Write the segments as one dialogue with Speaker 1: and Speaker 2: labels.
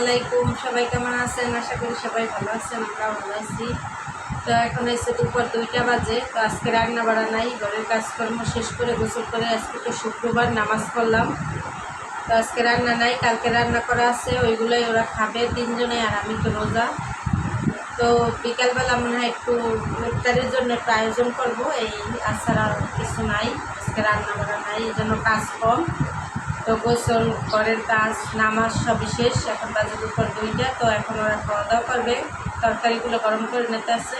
Speaker 1: আলাইকুম, সবাই কেমন আছেন? আশা করি সবাই ভালো আছেন আমরা ভালো আছি। তো এখন এসে দুপুর দুইটা বাজে, তো আজকে রান্না বাড়া নাই, ঘরের কাজকর্ম শেষ করে গোসল করে আজকে তো শুক্রবার নামাজ পড়লাম। তো আজকে রান্না নাই, কালকে রান্না করা আছে, ওইগুলোই ওরা খাবে তিনজনে আর আমি তো রোজা। তো বিকালবেলা মনে হয় একটু ইফতারের জন্য একটু আয়োজন করব, এই আছাড়া কিছু নাই, আজকে রান্না বাড়া নাই, এই জন্য কাজ কম। তো গোসল ঘরের কাজ, নামাজ সবই শেষ, এখন বাজে দুপুর দুইটা, তো এখন ওরা খাওয়া দাওয়া করবে। তরকারিগুলো গরম করে নিতে আছে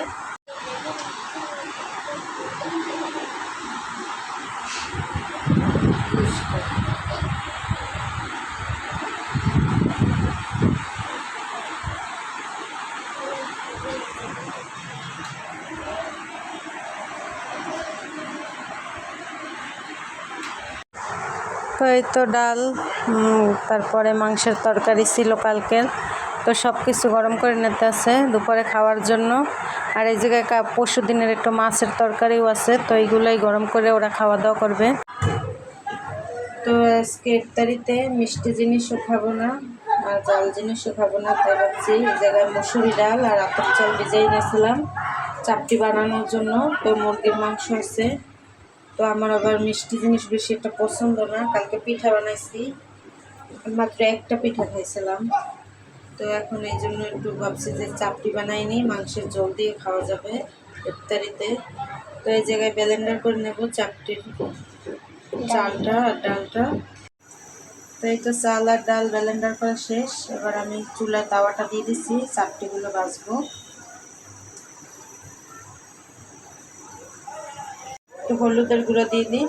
Speaker 1: তো এই তো ডাল তারপরে মাংসের তরকারি ছিল কালকের তো সব কিছু গরম করে নিতে আছে দুপুরে খাওয়ার জন্য। আর এই জায়গায় পরশু দিনের একটু মাছের তরকারিও আছে, তো এইগুলোই গরম করে ওরা খাওয়া দাওয়া করবে। তো আজকে ইফতারিতে মিষ্টি জিনিসও খাব না, আর জাল জিনিসও খাব না, তাই ভাবছি এই জায়গায় মুসুরি ডাল আর আতপ চাল ভিজাই নিয়েছিলাম। চাপটি বানানোর জন্য, তো মুরগির মাংস আছে। তো আমার আবার মিষ্টি জিনিস বেশি একটা পছন্দ না। কালকে পিঠা বানাইছি। মাত্র একটা পিঠা খাইছিলাম। তো এখন এই জন্য একটু ভাবছি যে চাপটি বানাই নিই মাংসের জল দিয়ে খাওয়া যাবে ইফতারিতে। তো এই জায়গায় ব্লেন্ডার করে নেব চাপটির চালটা আর ডালটা। তো এই তো চাল আর ডাল ব্যালেন্ডার করা শেষ। এবার আমি চুলা তাওয়াটা দিয়ে দিচ্ছি চাপটিগুলো বাজবো একটু হলুদের গুঁড়ো দিয়ে দিই।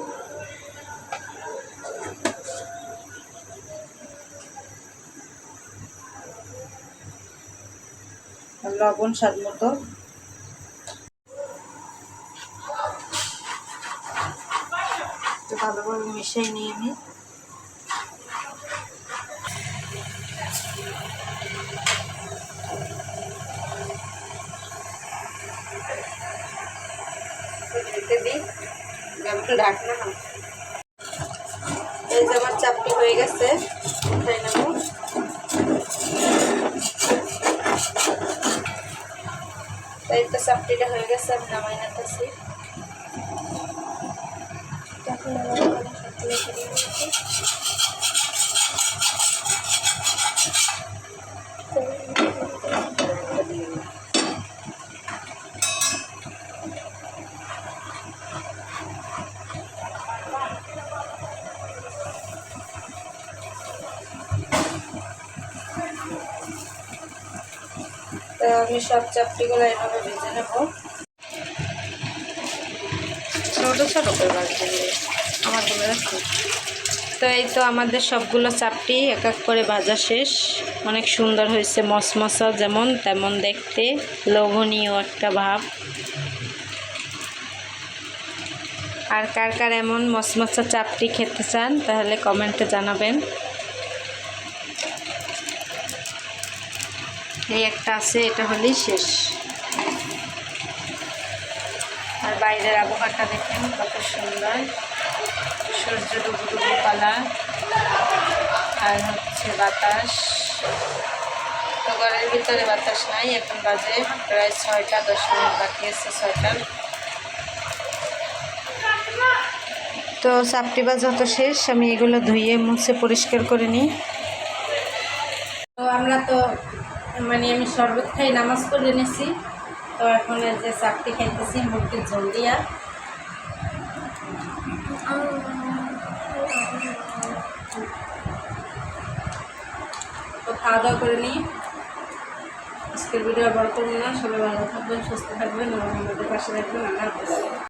Speaker 1: লবণ স্বাদ মতো। ভালোভাবে মিশিয়ে নিয়ে নিই দিই। একটু ঢাকনা এই যে আমার চাপটি হয়ে গেছে, উঠাই নেব। এই তো চাপটিটা হয়ে গেছে, আমি নামাই নিতেছি। তো আমি সব চাপটিগুলো এভাবে ভেজে নেব। ছোটো ছোটো করে আমার বলে রাখছি তো এই তো আমাদের সবগুলো চাপটি এক এক করে ভাজা শেষ। অনেক সুন্দর হয়েছে মশমশা যেমন তেমন দেখতে। লোভনীয় একটা ভাব। আর কার কার এমন মশমশা চাপটি খেতে চান তাহলে কমেন্টে জানাবেন। এই একটা আছে, এটা হলেই শেষ। আর বাইরের আবহাওয়াটা দেখেন কত সুন্দর। সূর্য ডুবু ডুবু কালা আর হচ্ছে বাতাস। তো ঘরের ভিতরে বাতাস নাই, এখন বাজে প্রায় ছয়টা, দশ মিনিট বাকি আছে ছয়টার। তো চাপটি বাজ যত শেষ, আমি এগুলো ধুয়ে মুছে পরিষ্কার করে নিই। তো আমরা তো মানে আমি শরবত খাই, নামাজ পড়ে নিয়েছি তো এখন যে চাপটি খাইতেছি, মুরগির ঝোল দিয়া। তো খাওয়া দাওয়া করে নিই। আজকের ভিডিও বড় করব না, সবাই ভালো থাকবেন, সুস্থ থাকবেন আমাদের পাশে থাকবেন, আল্লাহ